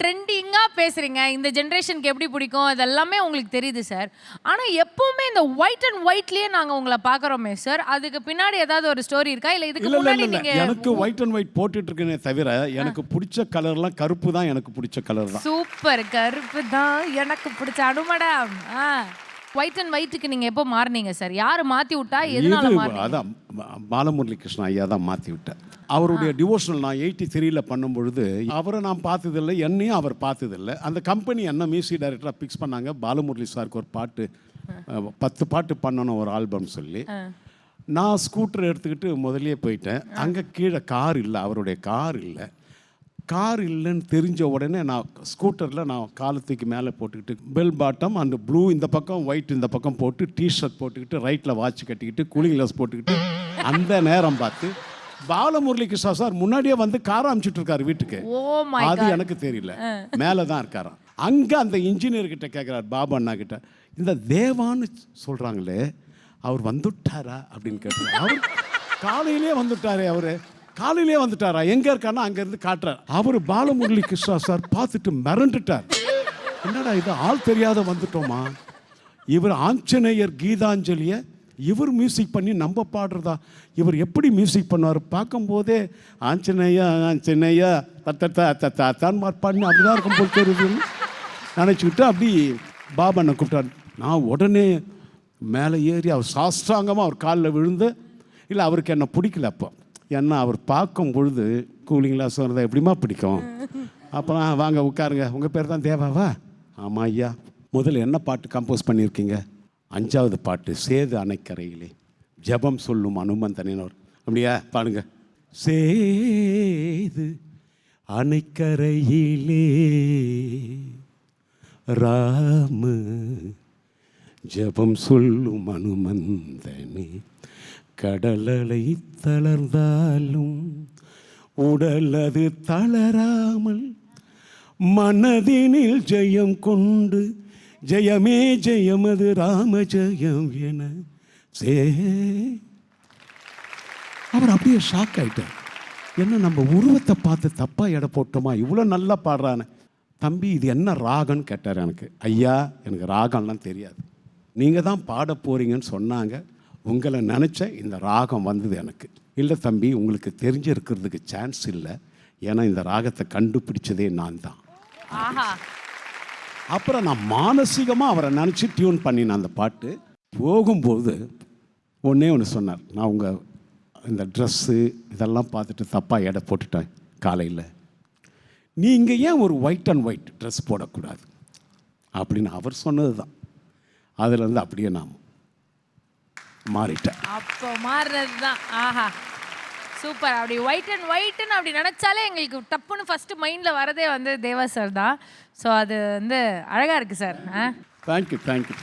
ட்ரெண்டிங்கா பேசுறீங்க. இந்த ஜென்ரேஷனுக்கு எப்படி பிடிக்கும்? இதெல்லாமே உங்களுக்கு தெரியுது சார் ஆனா எப்பவுமே இந்த ஒயிட் அண்ட் ஒயிட்லயே நாங்க உங்களை பாக்குறோமே சார் அதுக்கு பின்னாடி ஏதாவது ஒரு ஸ்டோரி இருக்கா? இல்ல இதுக்கு இல்ல முன்னாடி இல்ல நீங்க எனக்கு ஒயிட் அண்ட் ஒயிட் போட்டுட்டு இருக்கேனே தவிர எனக்கு பிடிச்ச கலர்லாம் கருப்பு தான் எனக்கு பிடிச்ச கலர் தான். சூப்பர் கருப்பு தான் எனக்கு பிடிச்ச அனு மேடம் ஒயிட் அண்ட் ஒயிட்டுக்கு நீங்க எப்போ மாறுனீங்க சார் யாரு மாத்தி விட்டா எதனால இது மாறுனீங்க? அதான் பாலமுரளி கிருஷ்ணா ஐயா தான் மாற்றி விட்டேன் அவருடைய டிவோஷனல் நான் எயிட்டி த்ரீல பண்ணும்பொழுது அவரை நான் பார்த்ததில்லை என்னையும் அவர் பார்த்ததில்லை. அந்த கம்பெனி என்ன மியூசிக் டைரக்டராக ஃபிக்ஸ் பண்ணாங்க. பாலமுரளி சாருக்கு ஒரு பாட்டு பத்து பாட்டு பண்ணணும் ஒரு ஆல்பம் சொல்லி. நான் ஸ்கூட்டர் எடுத்துக்கிட்டு முதல்லயே போயிட்டேன். அங்கே கீழே கார் இல்லை அவருடைய கார் இல்லை. கார் இல்லைன்னு தெரிஞ்ச உடனே நான் ஸ்கூட்டரில் நான் காலத்துக்கு மேலே போட்டுக்கிட்டு பெல் பாட்டம் அந்த ப்ளூ இந்த பக்கம் ஒயிட் இந்த பக்கம் போட்டு டிஷர்ட் போட்டுக்கிட்டு ரைட்டில் வாட்ச் கட்டிக்கிட்டு கூலிங் கிளாஸ் போட்டுக்கிட்டு அந்த நேரம் பார்த்து பாலமுரளி கிருஷ்ணா சார் முன்னாடியே வந்து கார் அமிச்சிட்டு இருக்காரு வீட்டுக்கு. அது எனக்கு தெரியல. மேலே தான் இருக்காராம். அங்கே அந்த இன்ஜினியர் கிட்ட கேட்குறாரு பாபா அண்ணா கிட்ட. இந்த தேவான்னு சொல்கிறாங்களே அவர் வந்துட்டாரா அப்படின்னு கேட்டார் அவர் காலையிலே வந்துட்டாரே அவரு. காலையிலே வந்துட்டாரா? எங்க இருக்காருன்னா அங்கேருந்து காட்டுறார். அவர் பாலமுரளி கிருஷ்ணா சார் பார்த்துட்டு மிரண்டுட்டார். என்னடா இது ஆள் தெரியாத வந்துட்டோமா? இவர் ஆஞ்சநேயர் கீதாஞ்சலியை இவர் மியூசிக் பண்ணி நம்ம பாடுறதா? இவர் எப்படி மியூசிக் பண்ணுவார்? பார்க்கும்போதே ஆஞ்சநேயா ஆஞ்சநேயா தத்தத்தா தத்தா தான் பண்ணி அப்படிதான் இருக்கும் போல் தெரியுதுன்னு நினச்சிக்கிட்டு அப்படி பாபண்ணை கூப்பிட்டார். நான் உடனே மேலே ஏறி அவர் சாஸ்திராங்கமாக அவர் காலில் விழுந்து இல்லை அவருக்கு என்னை பிடிக்கல அப்போ. ஏன்னா அவர் பார்க்கும் பொழுது கூலிங் சொன்னதை வரதா எப்படிமா பிடிக்கும்? அப்போலாம் வாங்க உட்காருங்க. உங்கள் பேர் தான் தேவாவா ஆமாம் ஐயா. முதல்ல என்ன பாட்டு கம்போஸ் பண்ணியிருக்கீங்க? அஞ்சாவது பாட்டு சேது அணைக்கரையிலே. ஜெபம் சொல்லும் அனுமந்தனினோர். அப்படியா? பாடுங்க. சேது அணைக்கரையிலே. ராம ஜெபம் சொல்லும் அனுமந்தனே. கடலலை தளர்ந்தாலும் உடலது தளராமல் மனதினில் ஜெயம் கொண்டு ஜெயமே ஜெயமது ராம ஜெயம் என சே. அவர் அப்படியே ஷாக் ஆயிட்டார். என்ன நம்ம உருவத்தை பார்த்து தப்பாக எடை போட்டோமா? இவ்வளோ நல்லா பாடுறானே. தம்பி இது என்ன ராகம்னு கேட்டார் எனக்கு. ஐயா எனக்கு ராகம்லாம் தெரியாது. நீங்கள் தான் பாட போகிறீங்கன்னு சொன்னாங்க. உங்களை நினச்ச இந்த ராகம் வந்தது எனக்கு. இல்லை தம்பி உங்களுக்கு தெரிஞ்சிருக்கிறதுக்கு சான்ஸ் இல்லை. ஏன்னா இந்த ராகத்தை கண்டுபிடிச்சதே நான் தான். அப்புறம் நான் மானசீகமாக அவரை நினச்சி டியூன் பண்ணினேன் அந்த பாட்டு. போகும்போது ஒன்றே ஒன்று சொன்னார். நான் உங்கள் இந்த ட்ரெஸ்ஸு இதெல்லாம் பார்த்துட்டு தப்பாக எடை போட்டுட்டேன் காலையில். நீங்கள் ஏன் ஒரு ஒயிட் அண்ட் ஒயிட் ட்ரெஸ் போடக்கூடாது? அப்படின்னு அவர் சொன்னது தான் அதுலேருந்து அப்படியே நான் மாறிட்டேன். அப்போ மாறுறது தான் ஆஹா. சூப்பர். அப்படி ஒயிட் அண்ட் ஒயிட்னு அப்படி நினச்சாலே எங்களுக்கு டப்புன்னு ஃபஸ்ட்டு மைண்டில் வரதே வந்து தேவா சார் தான். ஸோ அது வந்து அழகாக இருக்குது சார் ஆ? Thank you thank you